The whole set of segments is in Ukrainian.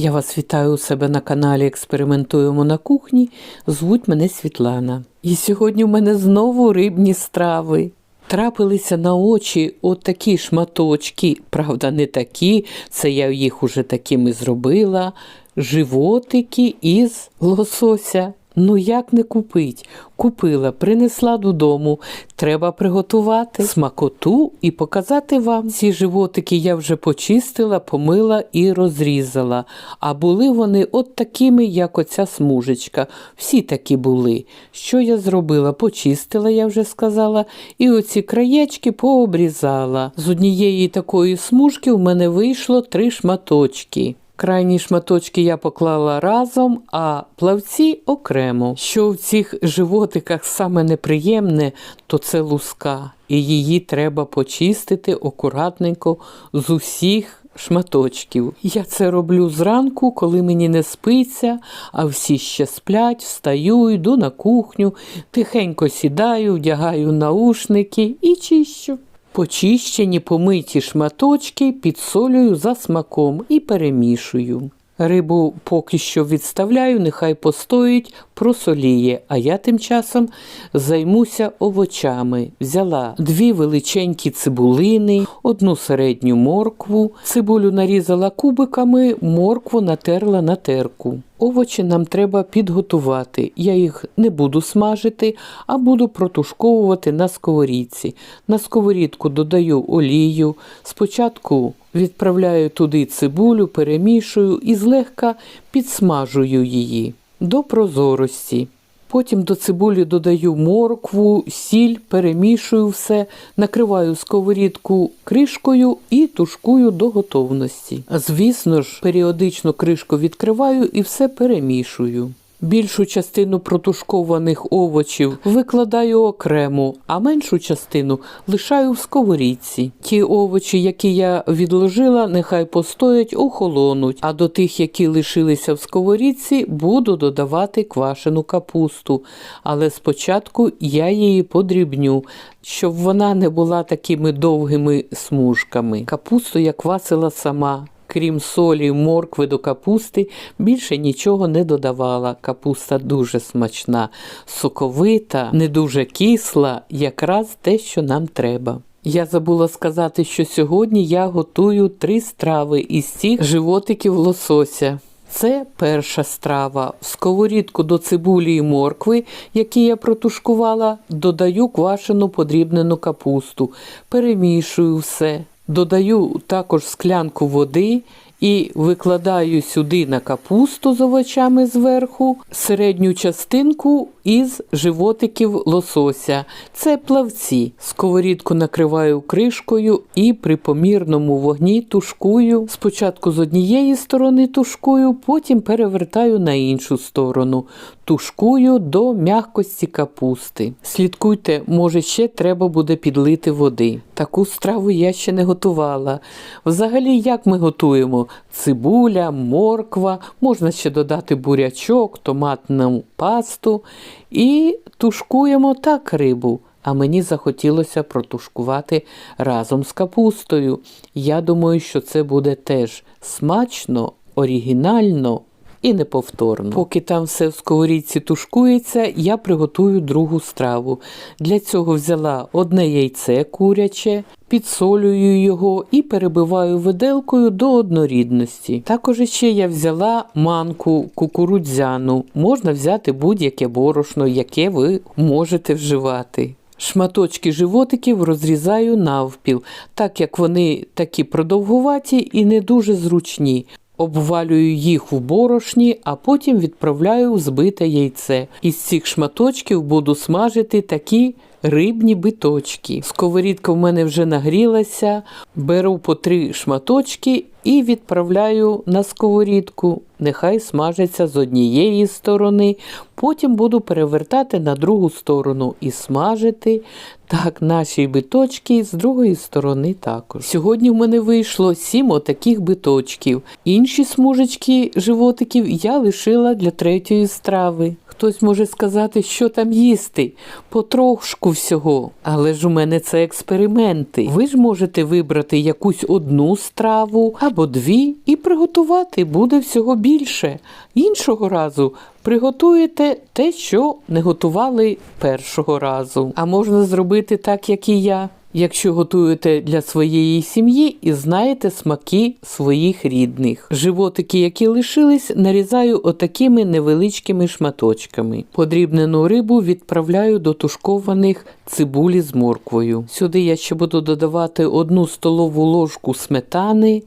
Я вас вітаю у себе на каналі Експериментуємо на кухні. Звуть мене Світлана. І сьогодні в мене знову рибні страви. Трапилися на очі от такі шматочки, правда, не такі, це я їх уже такими зробила. Животики із лосося. Ну як не купить? Купила, принесла додому. Треба приготувати смакоту і показати вам. Ці животики я вже почистила, помила і розрізала. А були вони от такими, як оця смужечка. Всі такі були. Що я зробила? Почистила, я вже сказала, і оці краєчки пообрізала. З однієї такої смужки в мене вийшло три шматочки. Крайні шматочки я поклала разом, а плавці окремо. Що в цих животиках саме неприємне, то це луска, і її треба почистити акуратненько з усіх шматочків. Я це роблю зранку, коли мені не спиться, а всі ще сплять, встаю, йду на кухню, тихенько сідаю, вдягаю наушники і чищу. Почищені помиті шматочки підсолюю за смаком і перемішую. Рибу поки що відставляю, нехай постоїть, просоліє, а я тим часом займуся овочами. Взяла дві величенькі цибулини, одну середню моркву, цибулю нарізала кубиками, моркву натерла на терку. Овочі нам треба підготувати. Я їх не буду смажити, а буду протушковувати на сковорідці. На сковорідку додаю олію. Спочатку відправляю туди цибулю, перемішую і злегка підсмажую її до прозорості. Потім до цибулі додаю моркву, сіль, перемішую все, накриваю сковорідку кришкою і тушкую до готовності. Звісно ж, періодично кришку відкриваю і все перемішую. Більшу частину протушкованих овочів викладаю окремо, а меншу частину лишаю в сковорідці. Ті овочі, які я відложила, нехай постоять, охолонуть, а до тих, які лишилися в сковорідці, буду додавати квашену капусту. Але спочатку я її подрібню, щоб вона не була такими довгими смужками. Капусту я квасила сама. Крім солі, моркви до капусти, більше нічого не додавала. Капуста дуже смачна, соковита, не дуже кисла, якраз те, що нам треба. Я забула сказати, що сьогодні я готую три страви із цих животиків лосося. Це перша страва. В сковорідку до цибулі і моркви, які я протушкувала, додаю квашену подрібнену капусту, перемішую все. Додаю також склянку води і викладаю сюди на капусту з овочами зверху середню частинку із животиків лосося. Це плавці. Сковорідку накриваю кришкою і при помірному вогні тушкую. Спочатку з однієї сторони тушкую, потім перевертаю на іншу сторону. Тушкую до м'якості капусти. Слідкуйте, може, ще треба буде підлити води. Таку страву я ще не готувала. Взагалі, як ми готуємо? Цибуля, морква, можна ще додати бурячок, томатну пасту і тушкуємо так рибу. А мені захотілося протушкувати разом з капустою. Я думаю, що це буде теж смачно, оригінально і неповторно. Поки там все в сковорідці тушкується, я приготую другу страву. Для цього взяла одне яйце куряче, підсолюю його і перебиваю виделкою до однорідності. Також ще я взяла манку кукурудзяну. Можна взяти будь-яке борошно, яке ви можете вживати. Шматочки животиків розрізаю навпіл, так як вони такі продовгуваті і не дуже зручні. Обвалюю їх у борошні, а потім відправляю в збите яйце. Із цих шматочків буду смажити такі рибні биточки. Сковорідка в мене вже нагрілася, беру по три шматочки і відправляю на сковорідку. Нехай смажиться з однієї сторони, потім буду перевертати на другу сторону і смажити. Так, наші биточки з другої сторони також. Сьогодні в мене вийшло сім отаких биточків. Інші смужечки животиків я лишила для третьої страви. Хтось може сказати, що там їсти, потрошку всього. Але ж у мене це експерименти. Ви ж можете вибрати якусь одну страву або дві і приготувати буде всього більше. Іншого разу приготуєте те, що не готували першого разу. А можна зробити так, як і я. Якщо готуєте для своєї сім'ї і знаєте смаки своїх рідних. Животики, які лишились, нарізаю отакими невеличкими шматочками. Подрібнену рибу відправляю до тушкованих цибулі з морквою. Сюди я ще буду додавати одну столову ложку сметани,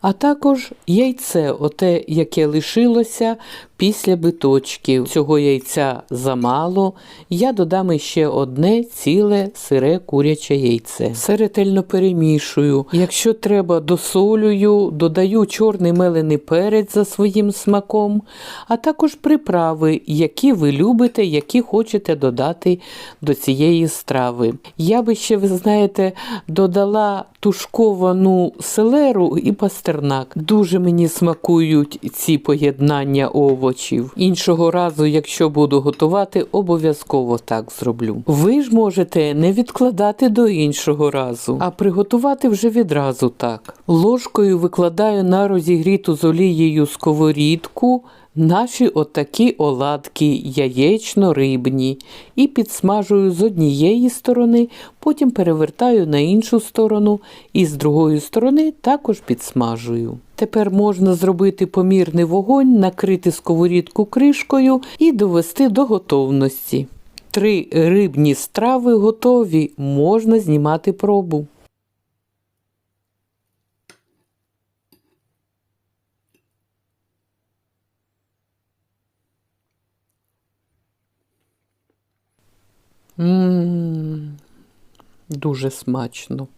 а також яйце, оте, яке лишилося після биточків. Цього яйця замало. Я додам іще одне ціле сире куряче яйце. Все ретельно перемішую. Якщо треба, досолюю, додаю чорний мелений перець за своїм смаком, а також приправи, які ви любите, які хочете додати до цієї страви. Я би ще, ви знаєте, додала тушковану селеру і пастернак. Дуже мені смакують ці поєднання овочів. Іншого разу, якщо буду готувати, обов'язково так зроблю. Ви ж можете не відкладати до іншого разу, а приготувати вже відразу так. Ложкою викладаю на розігріту з олією сковорідку наші отакі оладки яєчно-рибні і підсмажую з однієї сторони, потім перевертаю на іншу сторону і з другої сторони також підсмажую. Тепер можна зробити помірний вогонь, накрити сковорідку кришкою і довести до готовності. Три рибні страви готові, можна знімати пробу. Ммм, дуже смачно.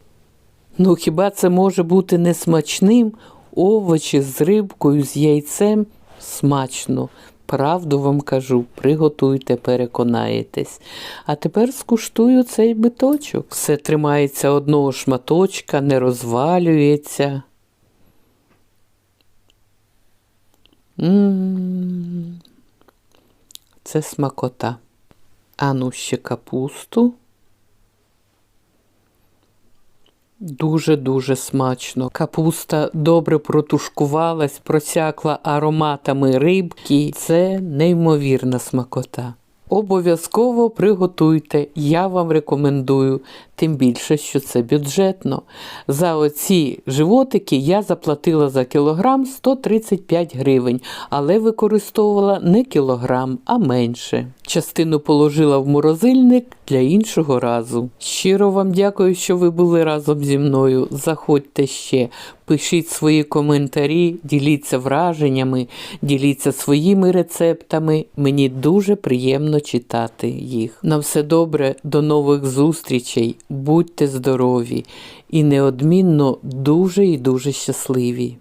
Ну, хіба це може бути несмачним? Овочі з рибкою, з яйцем смачно. Правду вам кажу, приготуйте, переконаєтесь. А тепер скуштую цей биточок. Все тримається одного шматочка, не розвалюється. М, Це смакота. А ну ще капусту. Дуже-дуже смачно. Капуста добре протушкувалась, просякла ароматами рибки. Це неймовірна смакота. Обов'язково приготуйте, я вам рекомендую, тим більше, що це бюджетно. За оці животики я заплатила за кілограм 135 гривень, але використовувала не кілограм, а менше. Частину положила в морозильник для іншого разу. Щиро вам дякую, що ви були разом зі мною. Заходьте ще, пишіть свої коментарі, діліться враженнями, діліться своїми рецептами. Мені дуже приємно читати їх. На все добре, до нових зустрічей, будьте здорові і неодмінно дуже і дуже щасливі.